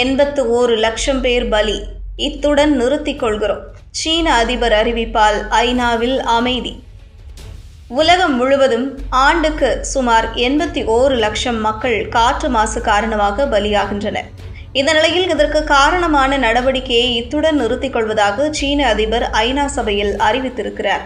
எண்பத்து ஓரு லட்சம் பேர் பலி. இத்துடன் நிறுத்திக் கொள்கிறோம். சீன அதிபர் அறிவிப்பால் ஐநாவில் அமைதி. உலகம் முழுவதும் ஆண்டுக்கு சுமார் எண்பத்தி ஓரு லட்சம் மக்கள் காற்று மாசு காரணமாக பலியாகின்றனர் இந்த நிலையில் இதற்கு காரணமான நடவடிக்கையை இத்துடன் நிறுத்திக் கொள்வதாக சீன அதிபர் ஐநா சபையில் அறிவித்திருக்கிறார்.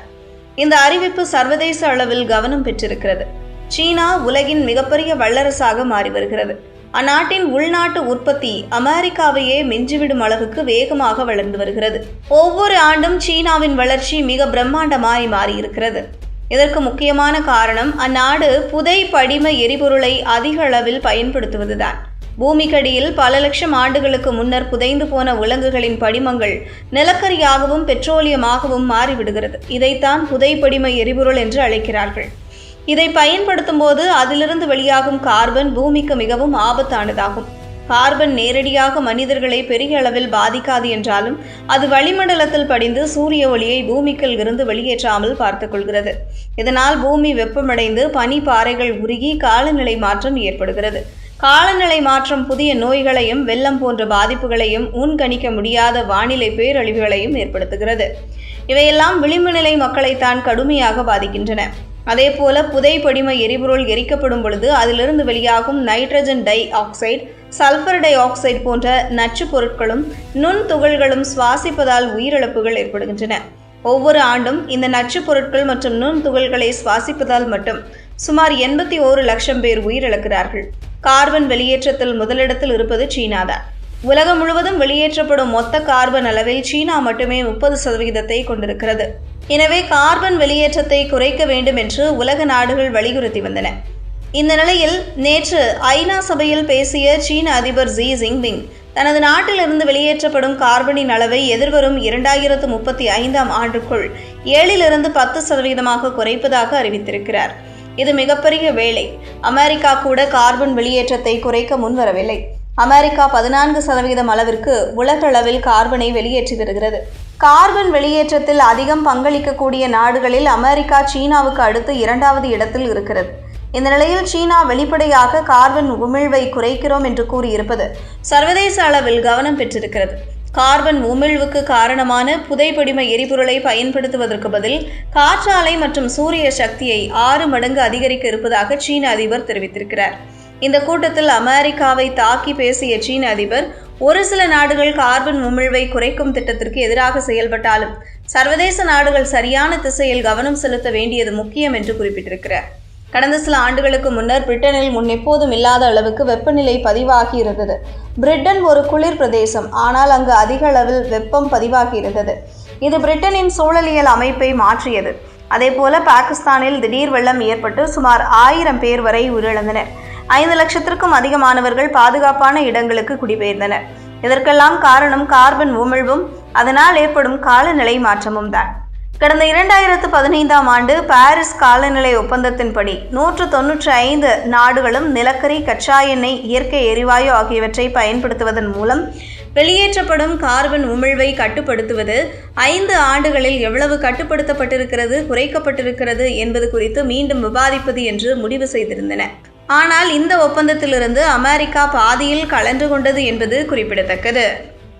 இந்த அறிவிப்பு சர்வதேச அளவில் கவனம் பெற்றிருக்கிறது. சீனா உலகின் மிகப்பெரிய வல்லரசாக மாறி வருகிறது. அந்நாட்டின் உள்நாட்டு உற்பத்தி அமெரிக்காவையே மிஞ்சிவிடும் அளவுக்கு வேகமாக வளர்ந்து வருகிறது. ஒவ்வொரு ஆண்டும் சீனாவின் வளர்ச்சி மிக பிரம்மாண்டமாய் மாறியிருக்கிறது. இதற்கு முக்கியமான காரணம் அந்நாடு புதை படிம எரிபொருளை அதிக அளவில் பயன்படுத்துவதுதான். பூமிக்கடியில் பல லட்சம் ஆண்டுகளுக்கு முன்னர் புதைந்து போன விலங்குகளின் படிமங்கள் நிலக்கரியாகவும் பெட்ரோலியமாகவும் மாறிவிடுகிறது. இதைத்தான் புதை படிம எரிபொருள் என்று அழைக்கிறார்கள். இதை பயன்படுத்தும் போது அதிலிருந்து வெளியாகும் கார்பன் பூமிக்கு மிகவும் ஆபத்தானதாகும். கார்பன் நேரடியாக மனிதர்களை பெரிய அளவில் பாதிக்காது என்றாலும் அது வளிமண்டலத்தில் படிந்து சூரிய ஒளியை பூமிக்குள் இருந்து வெளியேற்றாமல் பார்த்துக் கொள்கிறது இதனால் பூமி வெப்பமடைந்து பனி பாறைகள் உருகி காலநிலை மாற்றம் ஏற்படுகிறது. காலநிலை மாற்றம் புதிய நோய்களையும் வெள்ளம் போன்ற பாதிப்புகளையும் முன்கணிக்க முடியாத வானிலை பேரழிவுகளையும் ஏற்படுத்துகிறது. இவையெல்லாம் விளிம்பு நிலை மக்களைத்தான் கடுமையாக பாதிக்கின்றன. அதேபோல புதை படிம எரிபொருள் எரிக்கப்படும் பொழுது அதிலிருந்து வெளியாகும் nitrogen dioxide sulphur dioxide போன்ற நச்சுப் பொருட்களும் நுண் துகள்களும் சுவாசிப்பதால் உயிரிழப்புகள் ஏற்படுகின்றன. ஒவ்வொரு ஆண்டும் இந்த நச்சுப் பொருட்கள் மற்றும் நுண் துகள்களை சுவாசிப்பதால் மட்டும் சுமார் எண்பத்தி ஓரு லட்சம் பேர் உயிரிழக்கிறார்கள். கார்பன் வெளியேற்றத்தில் முதலிடத்தில் இருப்பது சீனாதான். உலகம் முழுவதும் வெளியேற்றப்படும் மொத்த கார்பன் அளவில் சீனா மட்டுமே முப்பது சதவிகிதத்தை கொண்டிருக்கிறது. எனவே கார்பன் வெளியேற்றத்தை குறைக்க வேண்டும் என்று உலக நாடுகள் வலியுறுத்தி வந்தன. இந்த நிலையில் நேற்று ஐநா சபையில் பேசிய சீன அதிபர் ஜி ஜிங்பிங் தனது நாட்டிலிருந்து வெளியேற்றப்படும் கார்பனின் அளவை எதிர்வரும் இரண்டாயிரத்து முப்பத்தி ஐந்தாம் ஆண்டுக்குள் ஏழிலிருந்து பத்து சதவீதமாக குறைப்பதாக அறிவித்திருக்கிறார். இது மிகப்பெரிய வேலை. அமெரிக்கா கூட கார்பன் வெளியேற்றத்தை குறைக்க முன்வரவில்லை. அமெரிக்கா பதினான்கு சதவீதம் அளவிற்கு உலகளவில் கார்பனை வெளியேற்றி வருகிறது. கார்பன் வெளியேற்றத்தில் அதிகம் பங்களிக்கக்கூடிய நாடுகளில் அமெரிக்கா சீனாவுக்கு அடுத்து இரண்டாவது இடத்தில் இருக்கிறது. இந்த நிலையில் சீனா வெளிப்படையாக கார்பன் உமிழ்வை குறைக்கிறோம் என்று கூறியிருப்பது சர்வதேச அளவில் கவனம் பெற்றிருக்கிறது. கார்பன் உமிழ்வுக்கு காரணமான புதைப்படிம எரிபொருளை பயன்படுத்துவதற்கு பதில் காற்றாலை மற்றும் சூரிய சக்தியை ஆறு மடங்கு அதிகரிக்க இருப்பதாக சீன அதிபர் தெரிவித்திருக்கிறார். இந்த கூட்டத்தில் அமெரிக்காவை தாக்கி பேசிய சீன அதிபர் ஒரு சில நாடுகள் கார்பன் உமிழ்வை குறைக்கும் திட்டத்திற்கு எதிராக செயல்பட்டாலும் சர்வதேச நாடுகள் சரியான திசையில் கவனம் செலுத்த வேண்டியது முக்கியம் என்று குறிப்பிட்டிருக்கிறார். கடந்த சில ஆண்டுகளுக்கு முன்னர் பிரிட்டனில் முன் எப்போதும் இல்லாத அளவுக்கு வெப்பநிலை பதிவாகி இருந்தது. பிரிட்டன் ஒரு குளிர் பிரதேசம் ஆனால் அங்கு அதிக அளவில் வெப்பம் பதிவாகி இருந்தது. இது பிரிட்டனின் சூழலியல் அமைப்பை மாற்றியது. அதேபோல பாகிஸ்தானில் திடீர் வெள்ளம் ஏற்பட்டு சுமார் ஆயிரம் பேர் வரை உயிரிழந்தனர். ஐந்து லட்சத்திற்கும் அதிகமானவர்கள் பாதுகாப்பான இடங்களுக்கு குடிபெயர்ந்தனர். இதற்கெல்லாம் காரணம் கார்பன் உமிழ்வும் அதனால் ஏற்படும் காலநிலை மாற்றமும் தான். கடந்த இரண்டாயிரத்து பதினைந்தாம் ஆண்டு பாரிஸ் காலநிலை ஒப்பந்தத்தின்படி நூற்று தொன்னூற்றி ஐந்து நாடுகளும் நிலக்கரி கச்சா எண்ணெய் இயற்கை எரிவாயு ஆகியவற்றை பயன்படுத்துவதன் மூலம் வெளியேற்றப்படும் கார்பன் உமிழ்வை கட்டுப்படுத்துவது ஐந்து ஆண்டுகளில் எவ்வளவு கட்டுப்படுத்தப்பட்டிருக்கிறது குறைக்கப்பட்டிருக்கிறது என்பது குறித்து மீண்டும் விவாதிப்பது என்று முடிவு செய்திருந்தன. ஆனால் இந்த ஒப்பந்தத்திலிருந்து அமெரிக்கா பாதியில் கலந்து கொண்டது என்பது குறிப்பிடத்தக்கது.